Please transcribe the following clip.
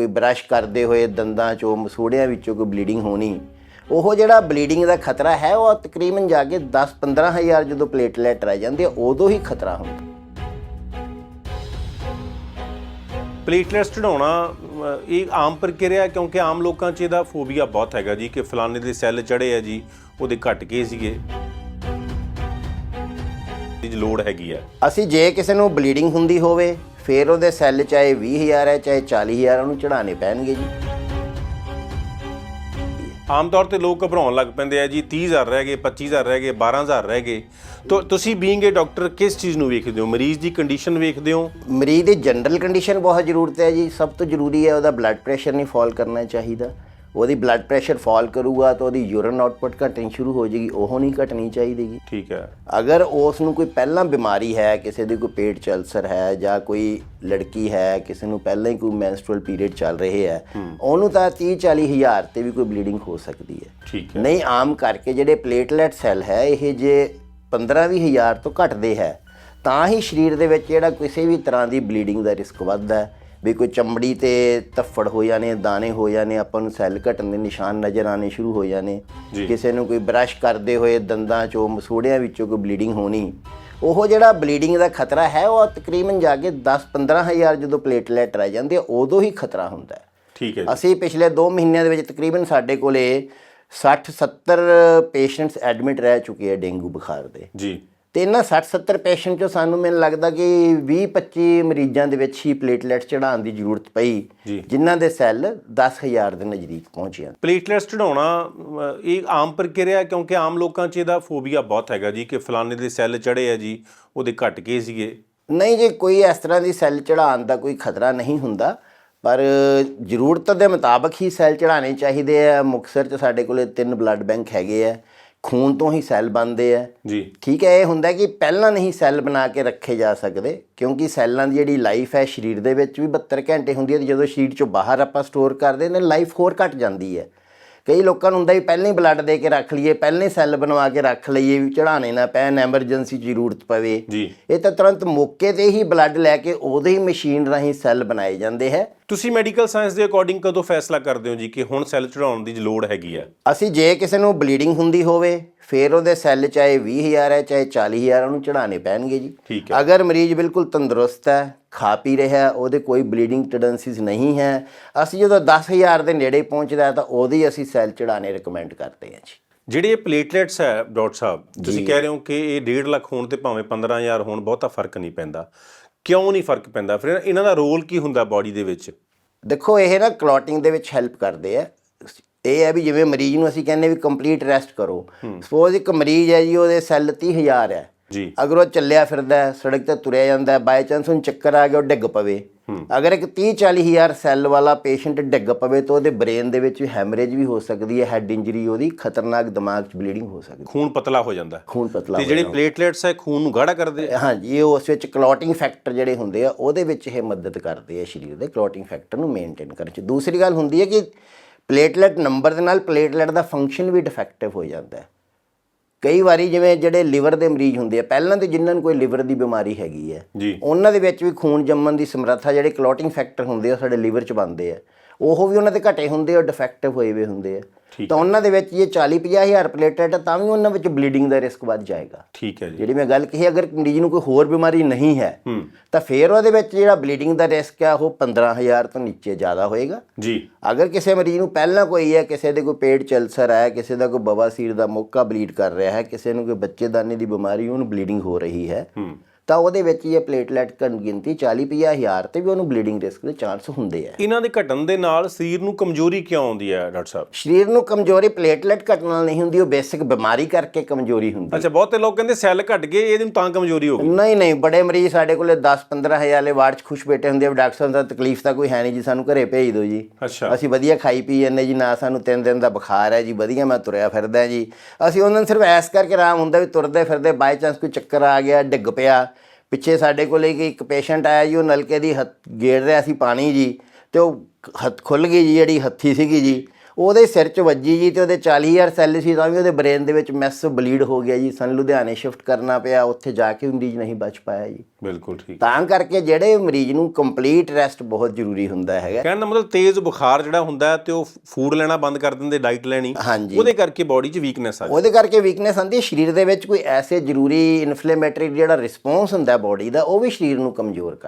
ਕੋਈ ਬ੍ਰਸ਼ ਕਰਦੇ ਹੋਏ ਦੰਦਾਂ ਚੋਂ ਮਸੂੜਿਆਂ ਵਿੱਚੋਂ ਕੋਈ ਬਲੀਡਿੰਗ ਹੋਣੀ ਉਹ ਜਿਹੜਾ ਬਲੀਡਿੰਗ ਦਾ ਖਤਰਾ ਹੈ ਉਹ ਤਕਰੀਬਨ ਜਾ ਕੇ 10-15 ਹਜ਼ਾਰ ਜਦੋਂ ਪਲੇਟਲੈਟ ਰਹਿ ਜਾਂਦੇ ਆ ਉਦੋਂ ਹੀ ਖਤਰਾ ਹੁੰਦਾ। ਪਲੇਟਲੈਟਸ ਚੜਾਉਣਾ ਇਹ ਆਮ ਪ੍ਰਕਿਰਿਆ ਹੈ ਕਿਉਂਕਿ ਆਮ ਲੋਕਾਂ 'ਚ ਇਹਦਾ ਫੋਬੀਆ ਬਹੁਤ ਹੈਗਾ ਜੀ ਕਿ ਫਲਾਣੇ ਦੇ ਸੈੱਲ ਚੜੇ ਆ ਜੀ ਉਹਦੇ ਘਟ ਗਏ ਸੀਗੇ। ਦੀ ਲੋੜ ਹੈਗੀ ਆ। ਅਸੀਂ ਜੇ ਕਿਸੇ ਨੂੰ ਬਲੀਡਿੰਗ ਹੁੰਦੀ ਹੋਵੇ ਫਿਰ ਉਹਦੇ ਸੈੱਲ ਚਾਹੇ 20000 ਹੈ ਚਾਹੇ 40000 ਉਹਨੂੰ ਚੜਾਣੇ ਪੈਣਗੇ ਜੀ। ਆਮ ਤੌਰ ਤੇ ਲੋਕ ਘਬਰਾਉਣ ਲੱਗ ਪੈਂਦੇ ਆ ਜੀ 30000 ਰਹਿ ਗਏ 25000 ਰਹਿ ਗਏ 12000 ਰਹਿ ਗਏ। ਤੋ ਤੁਸੀਂ ਬੀਇੰਗ ਏ ਡਾਕਟਰ ਕਿਸ ਚੀਜ਼ ਨੂੰ ਵੇਖਦੇ ਹੋ? ਮਰੀਜ਼ ਦੀ ਕੰਡੀਸ਼ਨ ਵੇਖਦੇ ਹੋ? ਮਰੀਜ਼ ਦੀ ਜਨਰਲ ਕੰਡੀਸ਼ਨ ਬਹੁਤ ਜ਼ਰੂਰਤ ਹੈ ਜੀ। ਸਭ ਤੋਂ ਜ਼ਰੂਰੀ ਹੈ ਉਹਦਾ ਬਲੱਡ ਪ੍ਰੈਸ਼ਰ ਨਹੀਂ ਫਾਲ ਕਰਨਾ ਚਾਹੀਦਾ। ਉਹਦੀ ਬਲੱਡ ਪ੍ਰੈਸ਼ਰ ਫਾਲ ਕਰੂਗਾ ਤਾਂ ਉਹਦੀ ਯੂਰਿਨ ਆਊਟਪੁੱਟ ਘਟਣੀ ਸ਼ੁਰੂ ਹੋ ਜਾਏਗੀ ਉਹ ਨਹੀਂ ਘਟਣੀ ਚਾਹੀਦੀ ਗੀ ਠੀਕ ਹੈ। ਅਗਰ ਉਸ ਨੂੰ ਕੋਈ ਪਹਿਲਾਂ ਬਿਮਾਰੀ ਹੈ ਕਿਸੇ ਦੀ ਕੋਈ ਪੇਟ 'ਚ ਅਲਸਰ ਹੈ ਜਾਂ ਕੋਈ ਲੜਕੀ ਹੈ ਕਿਸੇ ਨੂੰ ਪਹਿਲਾਂ ਹੀ ਕੋਈ ਮੈਂਸਟਰੁਅਲ ਪੀਰੀਅਡ ਚੱਲ ਰਹੇ ਹੈ ਉਹਨੂੰ ਤਾਂ 30 40 ਹਜ਼ਾਰ ਤੇ ਵੀ ਕੋਈ ਬਲੀਡਿੰਗ ਹੋ ਸਕਦੀ ਹੈ। ਠੀਕ ਹੈ। ਨਹੀਂ ਆਮ ਕਰਕੇ ਜਿਹੜੇ ਪਲੇਟਲੈਟ ਸੈੱਲ ਹੈ ਇਹ ਜੇ 15 ਵੀਹ ਹਜ਼ਾਰ ਤੋਂ ਘਟਦੇ ਹੈ ਤਾਂ ਹੀ ਸਰੀਰ ਦੇ ਵਿੱਚ ਜਿਹੜਾ ਕਿਸੇ ਵੀ ਤਰ੍ਹਾਂ ਦੀ ਬਲੀਡਿੰਗ ਦਾ ਰਿਸਕ ਵੱਧਦਾ ਹੈ। ਵੀ ਕੋਈ ਚਮੜੀ ਤੇ ਧੱਫੜ ਹੋ ਜਾਣੇ ਦਾਣੇ ਹੋ ਜਾਣੇ ਆਪਾਂ ਨੂੰ ਸੈੱਲ ਘਟਣ ਦੇ ਨਿਸ਼ਾਨ ਨਜ਼ਰ ਆਣੇ ਸ਼ੁਰੂ ਹੋ ਜਾਣੇ। ਕਿਸੇ ਨੂੰ ਕੋਈ ਬ੍ਰਸ਼ ਕਰਦੇ ਹੋਏ ਦੰਦਾਂ ਚੋਂ ਮਸੂੜਿਆਂ ਵਿੱਚੋਂ ਕੋਈ ਬਲੀਡਿੰਗ ਹੋਣੀ। ਉਹ ਜਿਹੜਾ ਬਲੀਡਿੰਗ ਦਾ ਖਤਰਾ ਹੈ ਉਹ ਤਕਰੀਬਨ ਜਾ ਕੇ 10-15 ਹਜ਼ਾਰ ਜਦੋਂ ਪਲੇਟਲੈਟ ਰਹਿ ਜਾਂਦੇ ਉਦੋਂ ਹੀ ਖਤਰਾ ਹੁੰਦਾ ਹੈ। ਠੀਕ ਹੈ ਅਸੀਂ ਪਿਛਲੇ 2 ਮਹੀਨਿਆਂ ਦੇ ਵਿੱਚ ਤਕਰੀਬਨ ਸਾਡੇ ਕੋਲੇ 60 70 ਪੇਸ਼ੈਂਟਸ ਐਡਮਿਟ ਰਹਿ ਚੁੱਕੇ ਆ ਡੇਂਗੂ ਬੁਖਾਰ ਦੇ। ਜੀ। ਤੇ ਇਹਨਾਂ 60 70 ਪੇਸ਼ੈਂਟ ਚੋਂ ਸਾਨੂੰ ਮੈਨੂੰ ਲੱਗਦਾ ਕਿ 20 25 ਮਰੀਜ਼ਾਂ ਦੇ ਵਿੱਚ ਹੀ ਪਲੇਟਲੈਟ ਚੜਾਉਣ ਦੀ ਜ਼ਰੂਰਤ ਪਈ। ਜਿਨ੍ਹਾਂ ਦੇ ਸੈੱਲ 10000 ਦੇ ਨਜ਼ਦੀਕ ਪਹੁੰਚੇ ਹਨ ਪਲੇਟਲੈਟਸ ਚੜਾਉਣਾ ਇਹ ਆਮ ਪ੍ਰਕਿਰਿਆ ਕਿਉਂਕਿ ਆਮ ਲੋਕਾਂ 'ਚ ਇਹਦਾ ਫੋਬੀਆ ਬਹੁਤ ਹੈਗਾ ਜੀ ਕਿ ਫਲਾਣੇ ਦੇ ਸੈੱਲ ਚੜੇ ਆ ਜੀ ਉਹਦੇ ਘਟ ਗਏ ਸੀਗੇ। ਨਹੀਂ ਜੀ ਕੋਈ ਇਸ ਤਰ੍ਹਾਂ ਦੀ ਸੈੱਲ ਚੜਾਉਣ ਦਾ ਕੋਈ ਖਤਰਾ ਨਹੀਂ ਹੁੰਦਾ ਪਰ ਜ਼ਰੂਰਤ ਦੇ ਮੁਤਾਬਕ ਹੀ ਸੈੱਲ ਚੜਾਉਣੇ ਚਾਹੀਦੇ ਆ। ਮੁਕਤਸਰ 'ਚ ਸਾਡੇ ਕੋਲੇ ਤਿੰਨ ਬਲੱਡ ਬੈਂਕ ਹੈਗੇ ਆ। ਖੂਨ ਤੋਂ ਹੀ ਸੈੱਲ ਬਣਦੇ ਆ। ਜੀ। ਠੀਕ ਹੈ ਇਹ ਹੁੰਦਾ ਕਿ ਪਹਿਲਾਂ ਨਹੀਂ ਸੈੱਲ ਬਣਾ ਕੇ ਰੱਖੇ ਜਾ ਸਕਦੇ ਕਿਉਂਕਿ ਸੈੱਲਾਂ ਦੀ ਜਿਹੜੀ ਲਾਈਫ ਹੈ ਸਰੀਰ ਦੇ ਵਿੱਚ ਵੀ 72 ਘੰਟੇ ਹੁੰਦੀ ਹੈ ਜਦੋਂ ਸਰੀਰ ਚੋਂ ਬਾਹਰ ਆਪਾਂ ਸਟੋਰ ਕਰਦੇ ਨੇ ਲਾਈਫ ਹੋਰ ਘਟ ਜਾਂਦੀ ਹੈ। ਕਈ ਲੋਕਾਂ ਨੂੰ ਹੁੰਦਾ ਵੀ ਪਹਿਲਾਂ ਹੀ ਬਲੱਡ ਦੇ ਕੇ ਰੱਖ ਲਈਏ ਪਹਿਲਾਂ ਹੀ ਸੈੱਲ ਬਣਵਾ ਕੇ ਰੱਖ ਲਈਏ ਵੀ ਚੜਾਣੇ ਨਾ ਪੈਣ ਐਮਰਜੈਂਸੀ ਜ਼ਰੂਰਤ ਪਵੇ। ਜੀ। ਇਹ ਤਾਂ ਤੁਰੰਤ ਮੌਕੇ ਤੇ ਹੀ ਬਲੱਡ ਲੈ ਕੇ ਉਹਦੇ ਹੀ ਮਸ਼ੀਨ ਰਾਹੀਂ ਸੈੱਲ ਬਣਾਏ ਜਾਂਦੇ ਹੈ। ਤੁਸੀਂ ਮੈਡੀਕਲ ਸਾਇੰਸ ਦੇ ਅਕੋਰਡਿੰਗ ਕਦੋਂ ਫੈਸਲਾ ਕਰਦੇ ਹੋ ਜੀ ਕਿ ਹੁਣ ਸੈੱਲ ਚੜਾਉਣ ਦੀ ਲੋੜ ਹੈਗੀ ਆ ਅਸੀਂ ਜੇ ਕਿਸੇ ਨੂੰ ਬਲੀਡਿੰਗ ਹੁੰਦੀ ਹੋਵੇ ਫਿਰ ਉਹਦੇ ਸੈੱਲ ਚਾਹੇ 20000 ਹੈ ਚਾਹੇ 40000 ਉਹਨੂੰ ਚੜਾਣੇ ਪੈਣਗੇ ਜੀ। ਅਗਰ ਮਰੀਜ਼ ਬਿਲਕੁਲ ਤੰਦਰੁਸਤ ਹੈ ਖਾ ਪੀ ਰਿਹਾ ਉਹਦੇ ਕੋਈ ਬਲੀਡਿੰਗ ਟੈਂਡੈਂਸੀਜ਼ ਨਹੀਂ ਹੈ ਅਸੀਂ ਜਦੋਂ 10000 ਦੇ ਨੇੜੇ ਪਹੁੰਚਦਾ ਤਾਂ ਉਹਦੀ ਅਸੀਂ ਸੈੱਲ ਚੜਾਣੇ ਰეკਮੈਂਡ ਕਰਦੇ ਹਾਂ ਜੀ। ਜਿਹੜੇ ਪਲੇਟਲੈਟਸ ਹੈ ਡਾਕਟਰ ਸਾਹਿਬ ਤੁਸੀਂ ਕਹਿ ਰਹੇ ਹੋ ਕਿ ਇਹ 1.5 ਲੱਖ ਹੋਣ ਤੇ ਭਾਵੇਂ 15000 ਹੋਣ ਬਹੁਤਾ ਫ਼ਰਕ ਨਹੀਂ ਪੈਂਦਾ। ਕਿਉਂ ਨਹੀਂ ਫ਼ਰਕ ਪੈਂਦਾ? ਫਿਰ ਇਹਨਾਂ ਦਾ ਰੋਲ ਕੀ ਹੁੰਦਾ ਬਾਡੀ ਦੇ ਵਿੱਚ? ਦੇਖੋ ਇਹ ਨਾ ਕਲੌਟਿੰਗ ਦੇ ਵਿੱਚ ਹੈਲਪ ਕਰਦੇ ਆ ਇਹ ਹੈ ਵੀ ਜਿਵੇਂ ਮਰੀਜ਼ ਨੂੰ ਅਸੀਂ ਕਹਿੰਦੇ ਵੀ ਕੰਪਲੀਟ ਰੈਸਟ ਕਰੋ। ਸਪੋਜ਼ ਇੱਕ ਮਰੀਜ਼ ਹੈ ਜੀ ਉਹਦੇ ਸੈੱਲ 30000 ਹੈ। ਜੀ। ਅਗਰ ਉਹ ਚੱਲਿਆ ਫਿਰਦਾ ਸੜਕ ਤੇ ਤੁਰਿਆ ਜਾਂਦਾ ਹੈ ਬਾਈ ਚਾਂਸ ਉਹਨੂੰ ਚੱਕਰ ਆ ਗਿਆ ਉਹ ਡਿੱਗ ਪਵੇ। ਅਗਰ ਇੱਕ 30 40 ਹਜ਼ਾਰ ਸੈੱਲ ਵਾਲਾ ਪੇਸ਼ੈਂਟ ਡਿੱਗ ਪਵੇ ਤਾਂ ਉਹਦੇ ਬ੍ਰੇਨ ਦੇ ਵਿੱਚ ਹੈਮਰੇਜ ਵੀ ਹੋ ਸਕਦੀ ਹੈ ਹੈਡ ਇੰਜਰੀ ਉਹਦੀ ਖਤਰਨਾਕ ਦਿਮਾਗ 'ਚ ਬਲੀਡਿੰਗ ਹੋ ਸਕਦੀ ਖੂਨ ਪਤਲਾ ਹੋ ਜਾਂਦਾ ਖੂਨ ਪਤਲਾ ਤੇ ਜਿਹੜੇ ਪਲੇਟਲੈਟਸ ਹੈ ਖੂਨ ਨੂੰ ਗਾੜਾ ਕਰਦੇ। ਹਾਂਜੀ ਇਹ ਉਸ ਵਿੱਚ ਕਲੌਟਿੰਗ ਫੈਕਟਰ ਜਿਹੜੇ ਹੁੰਦੇ ਆ ਉਹਦੇ ਵਿੱਚ ਇਹ ਮਦਦ ਕਰਦੇ ਆ ਸਰੀਰ ਦੇ ਕਲੌਟਿੰਗ ਫੈਕਟਰ ਨੂੰ ਮੇਨਟੇਨ ਕਰਨ 'ਚ। ਦੂਸਰੀ ਗੱਲ ਹੁੰਦੀ ਹੈ ਕਿ ਪਲੇਟਲੈਟ ਨੰਬਰ ਦੇ ਨਾਲ ਪਲੇਟਲੈਟ ਦਾ ਫੰਕਸ਼ਨ ਵੀ ਡਿਫੈਕਟਿਵ ਹੋ ਜਾਂਦਾ ਹੈ। ਕਈ ਵਾਰੀ ਜਿਵੇਂ ਜਿਹੜੇ ਲਿਵਰ ਦੇ ਮਰੀਜ਼ ਹੁੰਦੇ ਆ ਪਹਿਲਾਂ ਤੇ ਜਿਨ੍ਹਾਂ ਨੂੰ ਕੋਈ ਲਿਵਰ ਦੀ ਬਿਮਾਰੀ ਹੈਗੀ ਹੈ ਜੀ। ਉਹਨਾਂ ਦੇ ਵਿੱਚ ਵੀ ਖੂਨ ਜੰਮਣ ਦੀ ਸਮਰੱਥਾ ਜਿਹੜੇ ਕਲੌਟਿੰਗ ਫੈਕਟਰ ਹੁੰਦੇ ਆ ਸਾਡੇ ਲਿਵਰ 'ਚ ਬਣਦੇ ਆ। ਉਹ ਵੀ ਉਹਨਾਂ ਦੇ ਘਟੇ ਹੁੰਦੇ ਆ ਡਿਫੈਕਟਿਵ ਹੋਏ ਹੋਏ ਹੁੰਦੇ ਆ। ਤਾਂ ਉਹਨਾਂ ਦੇ ਵਿੱਚ ਜੇ 40 50 ਹਜ਼ਾਰ ਪਲੇਟਲੈਟ ਆ ਤਾਂ ਵੀ ਉਹਨਾਂ ਵਿੱਚ ਬਲੀਡਿੰਗ ਦਾ ਰਿਸਕ ਵੱਧ ਜਾਏਗਾ। ਠੀਕ ਹੈ ਜੀ। ਜਿਹੜੀ ਮੈਂ ਗੱਲ ਕਹੀ ਅਗਰ ਮਰੀਜ਼ ਨੂੰ ਕੋਈ ਹੋਰ ਬਿਮਾਰੀ ਨਹੀਂ ਹੈ ਤਾਂ ਫਿਰ ਉਹਦੇ ਵਿੱਚ ਜਿਹੜਾ ਬਲੀਡਿੰਗ ਦਾ ਰਿਸਕ ਹੈ ਉਹ 15000 ਤੋਂ ਨੀਚੇ ਜ਼ਿਆਦਾ ਹੋਏਗਾ। ਜੀ। ਅਗਰ ਕਿਸੇ ਮਰੀਜ਼ ਨੂੰ ਪਹਿਲਾਂ ਕੋਈ ਹੈ ਕਿਸੇ ਦੇ ਕੋਈ ਪੇਟ ਚ ਅਲਸਰ ਹੈ ਕਿਸੇ ਦਾ ਕੋਈ ਬਵਾਸੀਰ ਦਾ ਮੌਕਾ ਬਲੀਡ ਕਰ ਰਿਹਾ ਹੈ ਕਿਸੇ ਨੂੰ ਕੋਈ ਬੱਚੇਦਾਨੀ ਦੀ ਬਿਮਾਰੀ ਉਹਨੂੰ ਬਲੀਡਿੰਗ ਹੋ ਰਹੀ ਹੈ ਹੂੰ। ਤਾਂ ਉਹਦੇ ਵਿੱਚ ਇਹ ਪਲੇਟਲੈਟ ਗਿਣਤੀ 40 ਹਜ਼ਾਰ ਤੇ ਵੀ ਉਹਨੂੰ ਬਲੀਡਿੰਗ ਰਿਸਕ ਦੇ ਚਾਂਸ ਹੁੰਦੇ ਆ। ਇਹਨਾਂ ਦੇ ਘਟਣ ਦੇ ਨਾਲ ਸਰੀਰ ਨੂੰ ਕਮਜ਼ੋਰੀ ਕਿਉਂ ਆਉਂਦੀ ਹੈ ਡਾਕਟਰ ਸਾਹਿਬ? ਸਰੀਰ ਨੂੰ ਕਮਜ਼ੋਰੀ ਪਲੇਟਲੈਟ ਘਟਣ ਨਾਲ ਨਹੀਂ ਹੁੰਦੀ ਉਹ ਬੇਸਿਕ ਬਿਮਾਰੀ ਕਰਕੇ ਕਮਜ਼ੋਰੀ ਹੁੰਦੀ। ਅੱਛਾ ਬਹੁਤੇ ਲੋਕ ਕਹਿੰਦੇ ਸੈੱਲ ਘਟ ਗਏ ਇਹਦੇ ਨੂੰ ਤਾਂ ਕਮਜ਼ੋਰੀ ਹੋ ਗਈ। ਨਹੀਂ ਨਹੀਂ ਬੜੇ ਮਰੀਜ਼ ਸਾਡੇ ਕੋਲੇ 10 15 ਹਜ਼ਾਰ ਵਾਲੇ ਵਾਰਡ 'ਚ ਖੁਸ਼ ਬੈਠੇ ਹੁੰਦੇ ਆ ਡਾਕਟਰ ਸਾਹਿਬ ਦਾ ਤਕਲੀਫ ਤਾਂ ਕੋਈ ਹੈ ਨਹੀਂ ਜੀ ਸਾਨੂੰ ਘਰੇ ਭੇਜ ਦਿਓ ਜੀ। ਅੱਛਾ। ਅਸੀਂ ਵਧੀਆ ਖਾਈ ਪੀ ਜਾਂਦੇ ਜੀ ਨਾ ਸਾਨੂੰ ਤਿੰਨ ਦਿਨ ਦਾ ਬੁਖਾਰ ਹੈ ਜੀ ਵਧੀਆ ਮੈਂ ਤੁਰਿਆ ਫਿਰਦਾ ਜੀ। ਅਸੀਂ ਉਹਨਾਂ ਨੂੰ ਸਿਰਫ ਐਸ ਕਰਕੇ ਆਰਾਮ ਹੁੰਦਾ ਵੀ ਤੁਰਦੇ ਫਿਰਦੇ ਬਾਈ ਚਾਂਸ ਕੋਈ ਚੱਕਰ ਆ ਗਿਆ ਡਿੱਗ ਪਿਆ ਪਿੱਛੇ ਸਾਡੇ ਕੋਲੇ ਇੱਕ ਪੇਸ਼ੈਂਟ ਆਇਆ ਜੀ, ਉਹ ਨਲਕੇ ਦੀ ਹੱਥ ਗੇੜ ਰਿਹਾ ਸੀ ਪਾਣੀ ਜੀ, ਤੇ ਉਹ ਹੱਥ ਖੁੱਲ ਗਈ ਜੀ, ਜਿਹੜੀ ਹੱਥੀ ਸੀਗੀ ਜੀ। ਉਹਦੇ ਸਿਰ 'ਚ ਵੱਜੀ ਜੀ ਤੇ ਉਹਦੇ 40000 ਸੈੱਲ ਸੀ ਤਾਂ ਵੀ ਉਹਦੇ ਬ੍ਰੇਨ ਦੇ ਵਿੱਚ ਮੈਸ ਬਲੀਡ ਹੋ ਗਿਆ ਜੀ। ਸਾਨੂੰ ਲੁਧਿਆਣੇ ਸ਼ਿਫਟ ਕਰਨਾ ਪਿਆ ਉੱਥੇ ਜਾ ਕੇ ਮਰੀਜ਼ ਨਹੀਂ ਬਚ ਪਾਇਆ ਜੀ। ਬਿਲਕੁਲ ਠੀਕ। ਤਾਂ ਕਰਕੇ ਜਿਹੜੇ ਮਰੀਜ਼ ਨੂੰ ਕੰਪਲੀਟ ਰੈਸਟ ਬਹੁਤ ਜ਼ਰੂਰੀ ਹੁੰਦਾ ਹੈਗਾ। ਕਹਿਣ ਦਾ ਮਤਲਬ ਤੇਜ਼ ਬੁਖਾਰ ਜਿਹੜਾ ਹੁੰਦਾ ਤੇ ਉਹ ਫੂਡ ਲੈਣਾ ਬੰਦ ਕਰ ਦਿੰਦੇ ਡਾਈਟ ਲੈਣੀ। ਹਾਂਜੀ। ਉਹਦੇ ਕਰਕੇ ਬਾਡੀ 'ਚ ਵੀਕਨੈਸ ਆ ਜਾਂਦੀ ਉਹਦੇ ਕਰਕੇ ਵੀਕਨੈਸ ਆਉਂਦੀ ਹੈ। ਸਰੀਰ ਦੇ ਵਿੱਚ ਕੋਈ ਐਸੇ ਜ਼ਰੂਰੀ ਇਨਫਲੇਮੇਟਰੀ ਜਿਹੜਾ ਰਿਸਪੌਂਸ ਹੁੰਦਾ ਬੋਡੀ ਦਾ ਉਹ ਵੀ ਸਰੀਰ ਨੂੰ ਕਮਜ਼ੋਰ ਕਰ